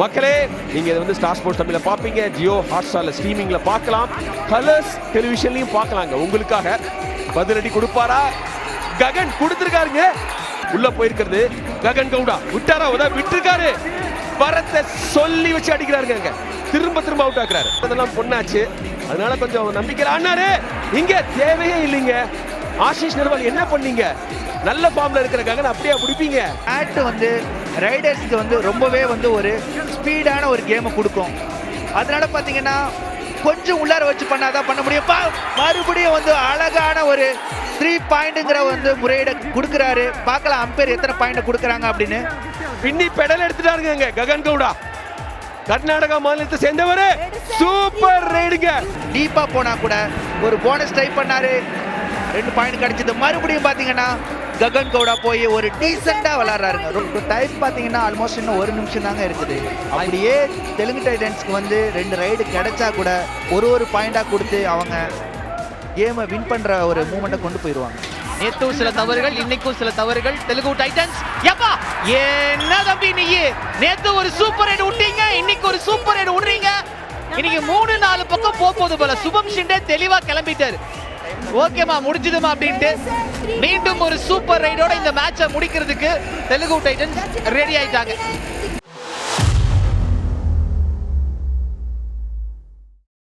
மக்களே நீங்க இதை வந்து ஸ்டார் ஸ்போர்ட்ஸ் தமிழ்ல பாப்பீங்க ஜியோ ஹாட்ஸ்டார்ல ஸ்ட்ரீமிங்ல பார்க்கலாம். கலர்ஸ் டெலிவிஷன்லயும் பார்க்கலாங்க. உங்களுக்காக பதிலடி கொடுப்பாரா? ககன் கொடுத்துருக்காருங்க. உள்ள போயிருக்கிறது ககன் கவுடா. விட்டாரா? உதா விட்டுருக்காரு. வரத்தை சொல்லி வச்சு அடிக்கிறாருங்க. திரும்ப திரும்ப அவுட் ஆக்குறாரு. அதெல்லாம் பொண்ணாச்சு. அதனால கொஞ்சம் நம்பிக்கை ஆனாரு இங்க தேவையே இல்லைங்க. ஆஷிஷ் நிர்வால் என்ன பண்ணீங்க? நல்ல ஃபார்ம்ல இருக்கிற ககன் அப்படியே பிடிப்பீங்க? ஆட் வந்து ரைடர்ஸ்க்கு வந்து ரொம்பவே வந்து ஒரு ஸ்பீடான ஒரு கேமை கொடுக்கும். அதனால பார்த்தீங்கன்னா கொஞ்சம் உள்ளார வச்சு பண்ணாதான் பண்ண முடியும். பா மறுபடியும் வந்து அழகான ஒரு த்ரீ பாயிண்ட்டுங்கிற வந்து முறையிட கொடுக்குறாரு. பார்க்கலாம் அம்பேர் எத்தனை பாயிண்ட் கொடுக்குறாங்க அப்படின்னு. பின்னி பெடல் எடுத்துட்டாருங்க ககன் கவுடா. கர்நாடகா மாநிலத்தை சேர்ந்தவர். சூப்பர் ரைடுங்க டீப்பா போனா கூட ஒரு போனஸ் ட்ரை பண்ணாரு. ரெண்டு பாயிண்ட் கிடைச்சது. மறுபடியும் பார்த்தீங்கன்னா ககன் கவுடா போய் ஒரு டீசெண்டா விளாடுறாருங்க ரொம்ப டைம் பார்த்தீங்கன்னா ஆல்மோஸ்ட் இன்னும் ஒரு நிமிஷம் தாங்க இருக்குது. அப்படியே தெலுங்கு டைட்டன்ஸ்க்கு வந்து ரெண்டு ரைடு கிடைச்சா கூட ஒரு ஒரு பாயிண்டாக கொடுத்து அவங்க கேமை வின் பண்ற ஒரு மூமெண்ட்டை கொண்டு போயிடுவாங்க நேத்தும் சில தவறுகள் இன்னைக்கும் சில தவறுகள். தெலுங்கு டைட்டன்ஸ் எப்பா? என்ன தம்பி நீ? நேத்து ஒரு சூப்பர் ரைடு விட்டீங்க இன்னைக்கு ஒரு சூப்பர் ரைடு விடுறீங்க. இன்னைக்கு மூணு நாலு பக்கம் போக போகுது போல. சுபம் ஷிண்டே தெளிவா கிளம்பிட்டாரு. ஓகேமா முடிஞ்சதுமா அப்படின்ட்டு. மீண்டும் ஒரு சூப்பர் ரைடோட இந்த மேட்சை முடிக்கிறதுக்கு தெலுங்கு டைட்டன்ஸ் ரெடி ஆயிட்டாங்க.